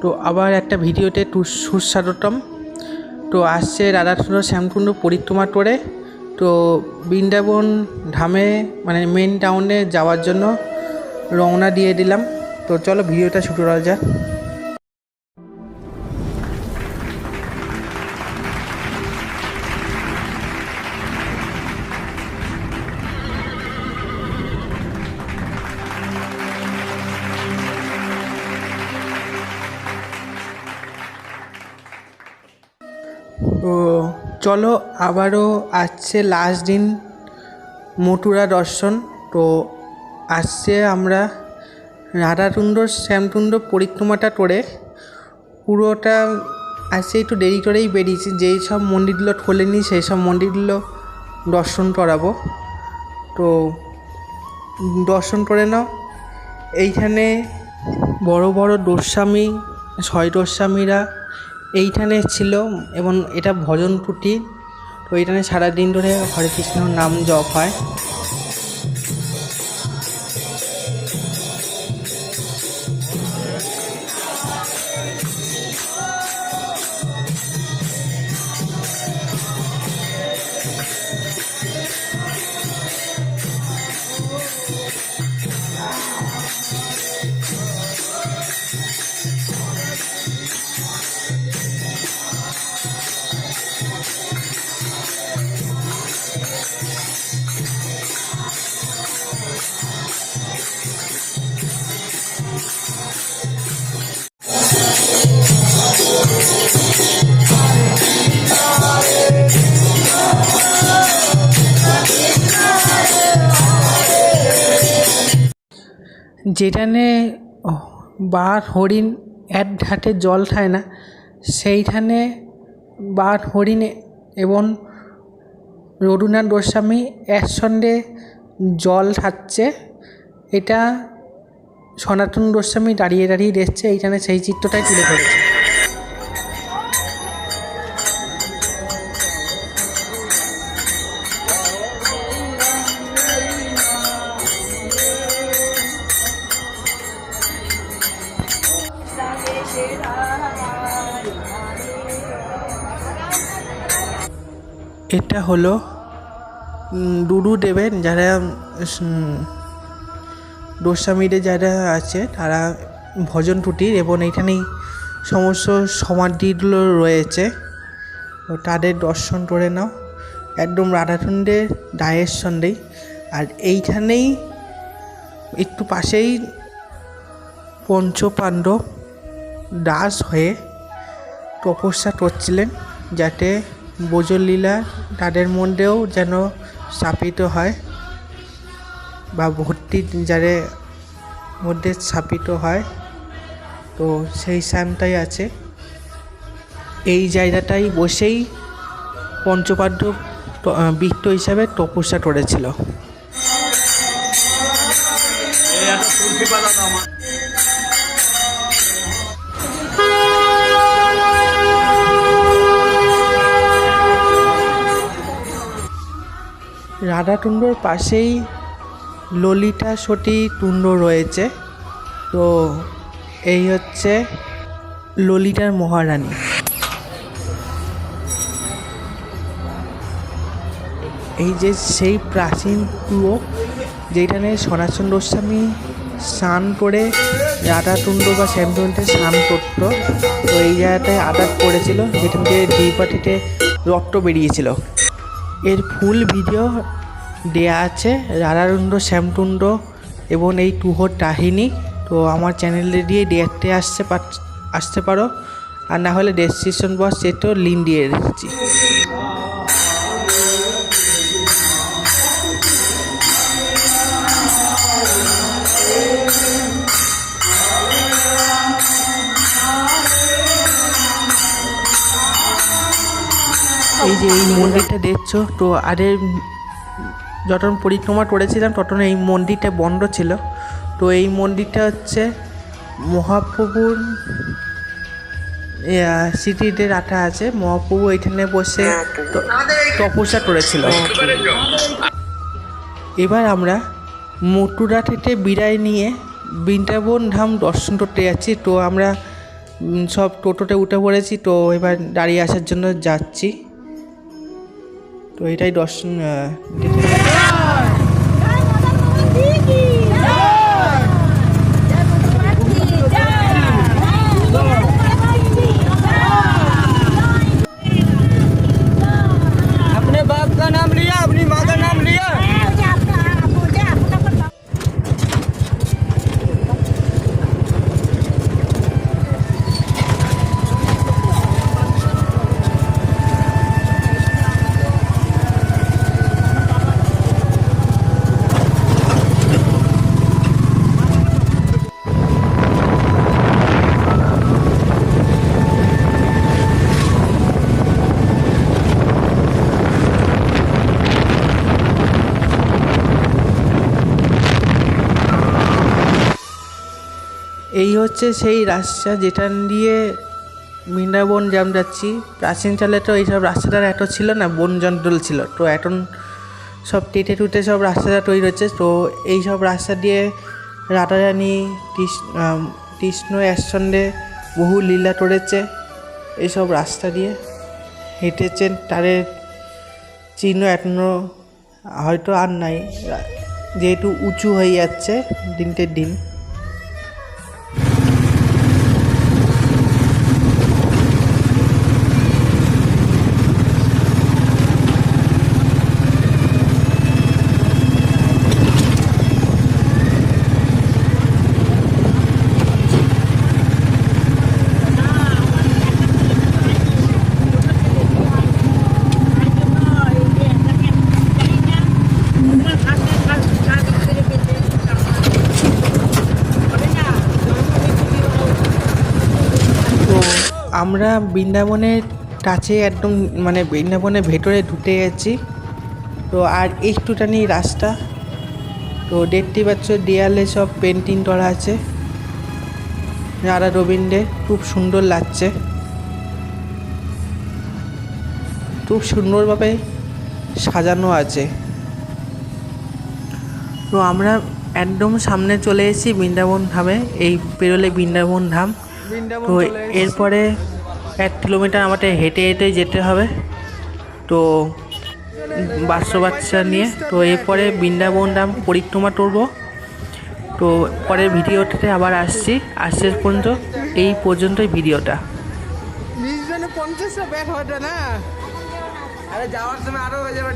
তো আবার একটা ভিডিওতে সুস্বাগতম তো আসছে রাধা সুন্দর শ্যামকুণ্ড পরিক্রমা করে তো বৃন্দাবন ধামে মানে মেন টাউনে যাওয়ার জন্য রওনা দিয়ে দিলাম। তো চলো ভিডিওটা শুরু করা যাক। চলো আবারও আসছে লাস্ট দিন মথুরা দর্শন। তো আসছে আমরা রাধাতুণ্ড শ্যামতুণ্ড পরিক্রমাটা করে। পুরোটা আসছে একটু দেরি করেই বেরিয়েছি, যেই সব মন্দিরগুলো খোলেনি সেই সব মন্দিরগুলো দর্শন করাবো। তো দর্শন করে নাও। এইখানে বড় বড় দোস্বামী ছয় দোস্বামীরা এইখানে ছিল এবং এটা ভজন কুটি তো এইখানে সারাদিন ধরে হরে কৃষ্ণ নাম জপ হয়। যেখানে বাঘ হরিণ এক ঘাটে জল খায় না, সেইখানে বাঘ হরিণ এবং রঘুনাথ গোস্বামী একসঙ্গে জল খাচ্ছে এটা সনাতন গোস্বামী দাঁড়িয়ে দাঁড়িয়ে দেখছে, এইখানে সেই চিত্রটাই তুলে ধরেছে। এটা হলো ডুডু দেবেন যারা গোস্বামীদের যারা আছে, তারা ভজন টুটির এবং এখানেই সমস্ত সমাধিগুলো রয়েছে। তাদের দর্শন করে নাও। একদম রাধাকুণ্ডের দায়ের সন্দেই আর এইখানেই একটু পাশেই পঞ্চপাণ্ডব দাস হয়ে তপস্যা করছিলেন যাতে লীলা তাদের মধ্যেও যেন স্থাপিত হয় বা যারে মধ্যে স্থাপিত হয় তো সেই স্থানটাই আছে। এই জায়গাটাই বসেই আহ, বৃত্ত হিসাবে তপস্যা করেছিল। রাধাকুণ্ডর পাশেই ললিতা সতী কুণ্ড রয়েছে। তো এই হচ্ছে ললিতার মহারানী। এই যে সেই প্রাচীন কুয়ো যেখানে সনাতন গোস্বামী স্নান করে রাধাতুণ্ড বা শ্যামতুণ্ডে স্নান করত, তো এই জায়গাটায় আঘাত পড়েছিল যেখান থেকে পাটিতে রক্ত বেরিয়েছিল। এর ফুল ভিডিও দেয়া আছে রাধাতুণ্ড শ্যামতুণ্ড এবং এই টুহোর কাহিনী তো আমার চ্যানেলে দিয়ে দেখতে আসতে আসতে পারো। আর না হলে ডেসক্রিপশন বক্স সেটাও লিঙ্ক দিয়ে রেখেছি এই যে এই মন্দিরটা দেখছ, তো আরে যখন পরিক্রমা করেছিলাম তখন এই মন্দিরটা বন্ধ ছিল। তো এই মন্দিরটা হচ্ছে মহাপ্রভুর স্মৃতিতে রাখা আছে। মহাপ্রভু এখানে বসে ত- তপস্যা করেছিল। এবার আমরা মথুরা থেকে বিদায় নিয়ে বৃন্দাবন ধাম দর্শন করতে যাচ্ছি। তো আমরা সব টোটোতে উঠে পড়েছি। তো এবার দাঁড়িয়ে আসার জন্য যাচ্ছি। তো এটাই দর্শন এই হচ্ছে সেই রাস্তা যেটা দিয়ে বৃন্দাবন জাম যাচ্ছি। প্রাচীনকালে তো এইসব রাস্তাটার এত ছিল না বন জঙ্গল ছিল। তো এখন সব টেটে টুটে সব রাস্তাটা তৈরি হচ্ছে। তো এই সব রাস্তা দিয়ে আম, কৃষ্ণ একসঙ্গে বহু লীলা করেছে। এইসব রাস্তা দিয়ে হেঁটেছেন। তাদের চিহ্ন এখনও হয়তো আর নাই। যেহেতু উঁচু হয়ে যাচ্ছে দিনকে দিন। আমরা বৃন্দাবনের কাছে একদম মানে বৃন্দাবনের ভেতরে ঢুকে গেছি। তো আর একটুখানি রাস্তা। তো দেখতে পাচ্ছ, দেয়ালে সব পেন্টিং করা আছে। রাধা রবীন্দ্রের, খুব সুন্দর লাগছে। খুব সুন্দরভাবে সাজানো আছে। তো আমরা একদম সামনে চলে এসেছি বৃন্দাবন ধামে, এই পেরোলে বৃন্দাবন ধাম। তো এরপরে এক কিলোমিটার আমাদের হেঁটে হেঁটে যেতে হবে। তো বাচ্চা বাচ্চা নিয়ে তো এরপরে বৃন্দাবন ধাম পরিক্রমা করব। তো পরের ভিডিওটাতে আবার আসছি। শেষ পর্যন্ত এই পর্যন্তই ভিডিওটা। পঞ্চাশটা হবে না? আরে যাওয়ার সময় আরও হয়ে যাবে